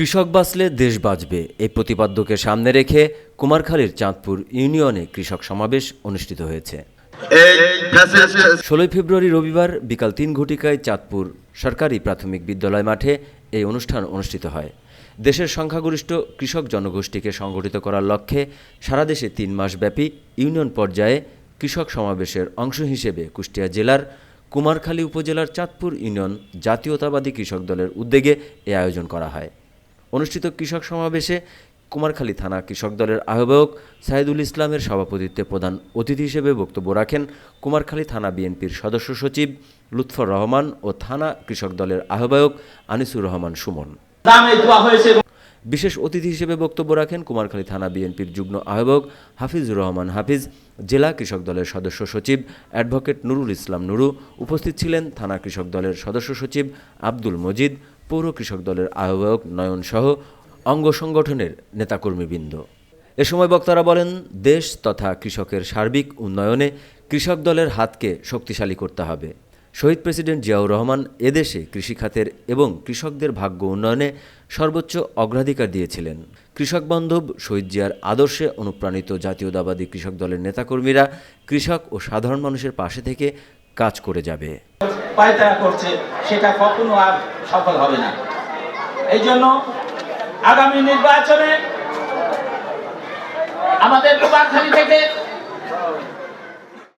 কৃষক বাঁচলে দেশ বাঁচবে। এই প্রতিপাদ্যকে সামনে রেখে কুমারখালীর চাঁদপুর ইউনিয়নে কৃষক সমাবেশ অনুষ্ঠিত হয়েছে। ষোলোই ফেব্রুয়ারি রবিবার বিকাল তিন ঘটিকায় চাঁদপুর সরকারি প্রাথমিক বিদ্যালয় মাঠে এই অনুষ্ঠান অনুষ্ঠিত হয়। দেশের সংখ্যাগরিষ্ঠ কৃষক জনগোষ্ঠীকে সংগঠিত করার লক্ষ্যে সারা দেশে তিন মাসব্যাপী ইউনিয়ন পর্যায়ে কৃষক সমাবেশের অংশ হিসেবে কুষ্টিয়া জেলার কুমারখালী উপজেলার চাঁদপুর ইউনিয়ন জাতীয়তাবাদী কৃষক দলের উদ্যোগে এ আয়োজন করা হয়। অনুষ্ঠিত কৃষক সমাবেশে কুমারখালী থানা কৃষক দলের আহ্বায়ক সাইদুল ইসলামের সভাপতিত্বে প্রধান অতিথি হিসেবে বক্তব্য রাখেন কুমারখালী থানা বিএনপির সদস্য সচিব লুৎফর রহমান ও থানা কৃষক দলের আহ্বায়ক আনিসুর রহমান সুমন। বিশেষ অতিথি হিসেবে বক্তব্য রাখেন কুমারখালী থানা বিএনপির যুগ্ম আহ্বায়ক হাফিজুর রহমান হাফিজ জেলা কৃষক দলের সদস্য সচিব অ্যাডভোকেট নুরুল ইসলাম নুরু উপস্থিত ছিলেন থানা কৃষক দলের সদস্য সচিব আব্দুল মজিদ পৌর কৃষক দলের আহ্বায়ক নয়ন সহ অঙ্গ সংগঠনের নেতাকর্মীবৃন্দ। এ সময় বক্তারা বলেন, দেশ তথা কৃষকের সার্বিক উন্নয়নে কৃষক দলের হাতকে শক্তিশালী করতে হবে। শহীদ প্রেসিডেন্ট জিয়াউর রহমান এদেশে কৃষিখাতের এবং কৃষকদের ভাগ্য উন্নয়নে সর্বোচ্চ অগ্রাধিকার দিয়েছিলেন। কৃষক বান্ধব শহীদ জিয়ার আদর্শে অনুপ্রাণিত জাতীয়তাবাদী কৃষক দলের নেতাকর্মীরা কৃষক ও সাধারণ মানুষের পাশে থেকে কাজ করে যাবে। পায়তারা করছে সেটা কখনো আর সফল হবে না। এই জন্য আগামী নির্বাচনে আমাদের থেকে